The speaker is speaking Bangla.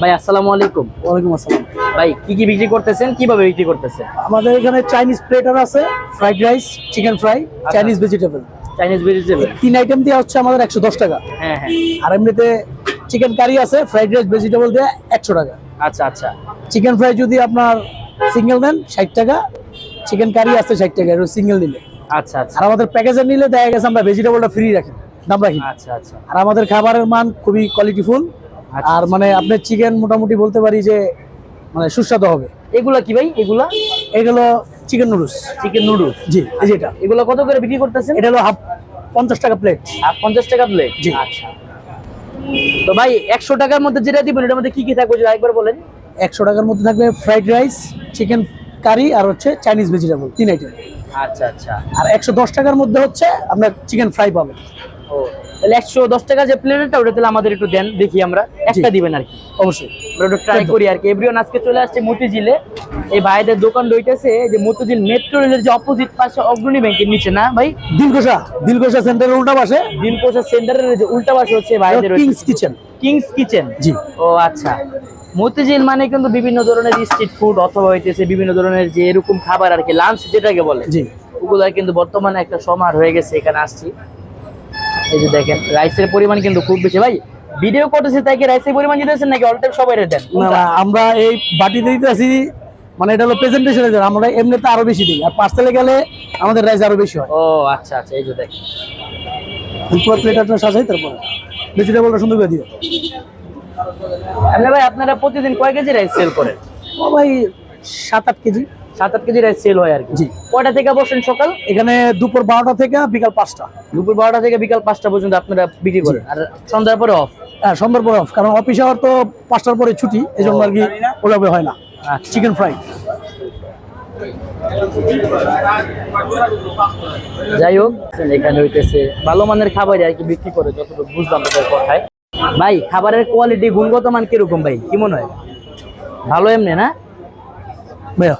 ভাই আসসালামু আলাইকুম। ওয়ালাইকুম আসসালাম। ভাই কি কি বিক্রি করতেছেন? কীভাবে বিক্রি করতেছেন? আমাদের এখানে চাইনিজ প্লেটার আছে fried rice chicken fry Chinese vegetable Chinese vegetable তিন আইটেম দিয়ে হচ্ছে আমাদের একশো দশ টাকা। হ্যাঁ হ্যাঁ। আর এমনিতে চিকেন কারি আছে ফ্রাইড রাইস ভেজিটেবল দিয়ে একশো টাকা। আচ্ছা আচ্ছা। চিকেন ফ্রাই যদি আপনার সিঙ্গেল দেন ষাট টাকা। চিকেন কারি আছে ষাট টাকা সিঙ্গেল নিলে আচ্ছা আচ্ছা। আর আমাদের প্যাকেজের নিলে দেখা গেছে আমরা ভেজিটেবলটা ফ্রি রাখি দাম রাখি। আচ্ছা আচ্ছা। আর আমাদের খাবারের মান খুবই কোয়ালিটিফুল আর মানে আপনার চিকেন মোটামুটি বলতে পারি যে মানে সুস্বাদু হবে। এগুলা কি ভাই? এগুলা? এগুলো চিকেন নুডলস চিকেন নুডলস জি এই যেটা এগুলা কত করে বিক্রি করতেছেন? এটা হলো হাফ পঞ্চাশ টাকা প্লেট আর পঞ্চাশ টাকা প্লেট জি। আচ্ছা। তো ভাই একশো টাকার মধ্যে যেটা দিবেন এটার মধ্যে কি কি থাকবে? যদি একবার বলেন। একশো টাকার মধ্যে থাকবে ফ্রাইড রাইস চিকেন কারি আর হচ্ছে চাইনিজ ভেজিটেবল তিন আইটেম আচ্ছা আচ্ছা। আর একশো দশ টাকার মধ্যে হচ্ছে আপনার চিকেন ফ্রাই পাবেন তাহলে একশো দশ টাকা যে প্লেটটা ওটা তাহলে আমাদের একটু দেন দেখি আমরা। একটা দিবেন আর কি। অবশ্যই। আমরা একটু ট্রাই করি আর কি। এভরিওয়ান আজকে চলে আসছে মতিঝিলে। এই ভাইদের দোকান রইতেছে যে মতিঝিল মেট্রো রেলের যে অপোজিট পাশে অগ্রণী ব্যাংকের নিচে না ভাই? দিলকোষা দিলকোষা সেন্টারের উল্টা পাশে। দিলকোষা সেন্টারের যে উল্টা পাশে হচ্ছে ভাইদের কিংস কিচেন কিংস কিচেন জি। ও আচ্ছা। মতিঝিল মানে কিন্তু বিভিন্ন ধরনের স্ট্রিট ফুড অথবা হইতেছে বিভিন্ন ধরনের যে এরকম খাবার আর কি লাঞ্চ যেটাকে বলে। জি। ওগুলা কিন্তু বর্তমানে একটা সমার হয়ে গেছে এখানে আসছি। এই যে দেখেন রাইসের পরিমাণ কিন্তু খুব বেশি। ভাই ভিডিও করতেছে তাই কি রাইসের পরিমাণ দিতেছেন নাকি অল টাইম সবাই দেন? না না আমরা এই বাটিতে দিতে আসি মানে এটা হলো প্রেজেন্টেশনের জন্য আমরা এমনিতে আরও বেশি দিই। আর পার্সেলে গেলে আমাদের রাইস আরও বেশি হয়। ও আচ্ছা আচ্ছা এই যে দেখেন। পুরো প্লেটারটা সাজাই তারপরে ভেজিটেবলটা সুন্দর করে দিও ভাই আপনারা প্রতিদিন কয় কেজি রাইস সেল করেন? ও ভাই সাত আট কেজি। সাত আট কেজি রাইস সেল হয় আর কি। কয়টা থেকে বসেন সকাল? এখানে দুপুর বারোটা থেকে বিকাল পাঁচটা। দুপুর বারোটা থেকে বিকাল পাঁচটা পর্যন্ত আপনারা বিক্রি করেন। আর সন্ধ্যার পরে অফ হ্যাঁ সন্ধ্যার পরে off, কারণ অফিস আওয়ার তো পাঁচটার পরে ছুটি এই জন্য আর কি ওভাবে হয় না। আচ্ছা। চিকেন ফ্রাই যাই হোক এখানে হইতেছে ভালো মানের খাবার আর কি বিক্রি করে যতটুকু বুঝলাম তাদের কথায়। ভাই খাবারের কোয়ালিটি গুণগত মান কীরকম ভাই? কি মনে হয়? ভালো এমনি না? ভাইয়া।